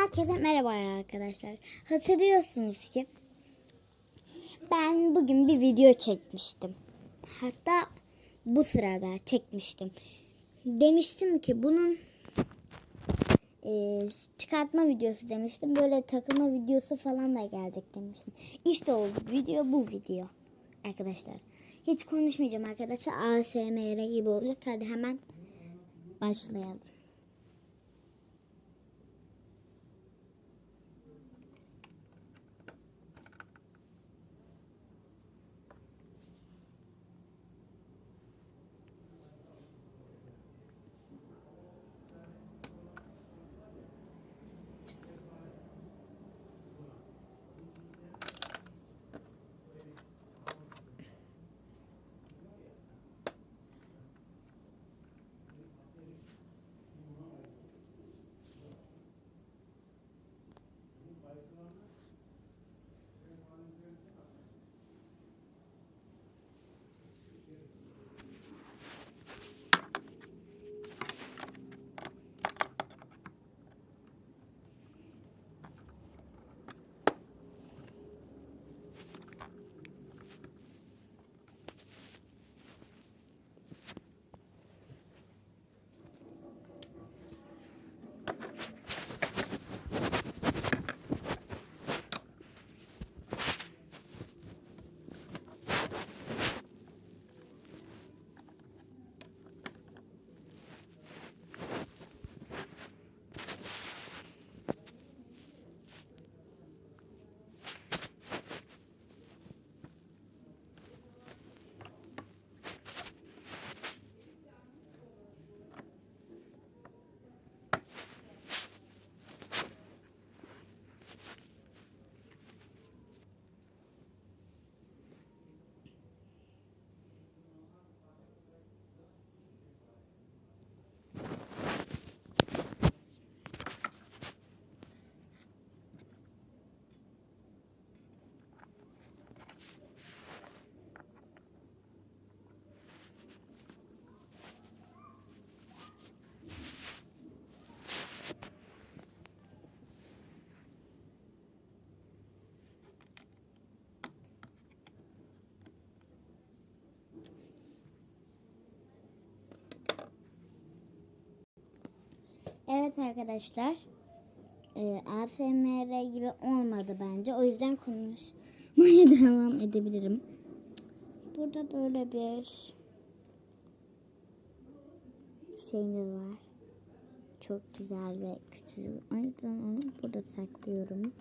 Herkese merhaba arkadaşlar. Hatırlıyorsunuz ki ben bugün bir video çekmiştim. Hatta bu sırada çekmiştim. Demiştim ki bunun e, çıkartma videosu demiştim. Böyle takılma videosu falan da gelecek demiştim. İşte o video bu video arkadaşlar. Hiç konuşmayacağım arkadaşlar. ASMR gibi olacak. Hadi hemen başlayalım. Evet arkadaşlar. E, ASMR gibi olmadı bence. O yüzden konuşmaya devam edebilirim. Burada böyle bir şeyimiz var. Çok güzel ve küçük. O yüzden onu burada saklıyorum.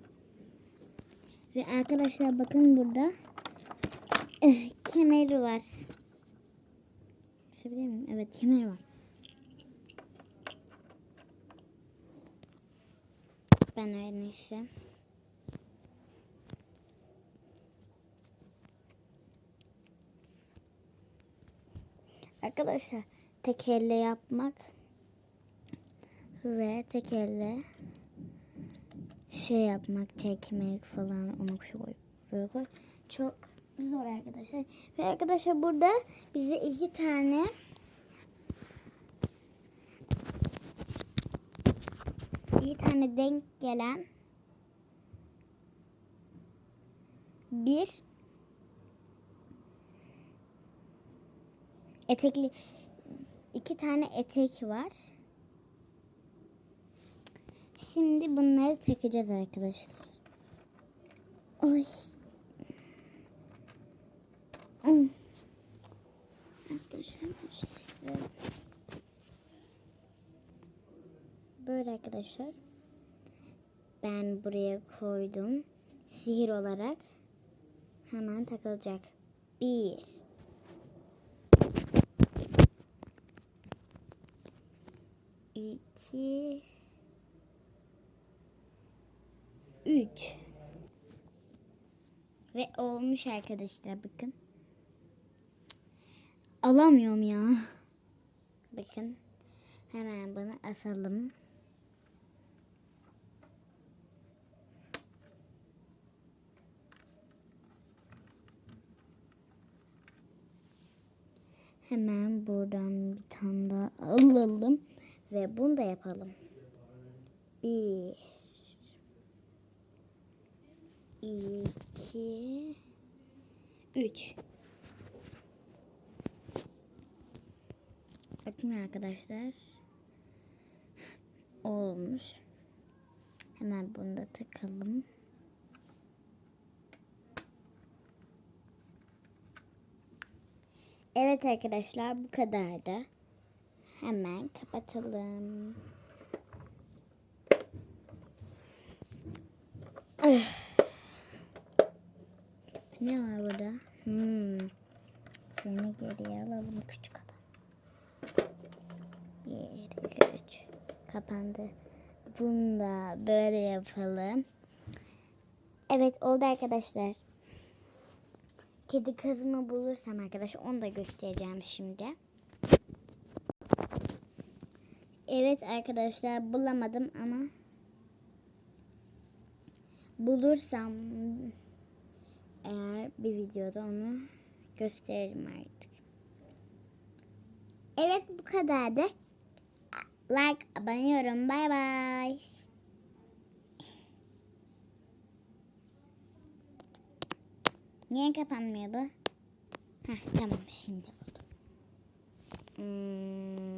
Ve arkadaşlar bakın burada eh, kemeri var. Sevebilir miyim? Evet kemeri var. Ben en iyisi. Arkadaşlar tek elle yapmak ve tek elle şey yapmak, çekmek falan onu koy. Çok zor arkadaşlar. Ve arkadaşlar burada bize iki tane iki tane denk gelen bir etekli iki tane etek var. Şimdi bunları takacağız arkadaşlar. Ay. Hmm. Arkadaşlar Böyle arkadaşlar. Ben buraya koydum. Sihir olarak hemen takılacak. Bir. İki. Üç. Ve olmuş arkadaşlar bakın. Alamıyorum ya. Bakın. Hemen bunu asalım. Hemen buradan bir tane daha alalım. Ve bunu da yapalım. Bir. iki, Üç. Bakın arkadaşlar. Olmuş. Hemen bunu da takalım. Evet arkadaşlar bu kadardı. Hemen kapatalım. Ne var burada? Hmm. Seni geriye alalım küçük adam. Bir, üç. Kapandı. Bunu da böyle yapalım. Evet oldu arkadaşlar. Kedi kızımı bulursam arkadaşlar onu da göstereceğim şimdi. Evet arkadaşlar bulamadım ama bulursam eğer bir videoda onu gösteririm artık. Evet bu kadardı. Like, abone yorum. Bay bay. Niye kapanmıyor bu? Heh, tamam şimdi buldum. Hmm.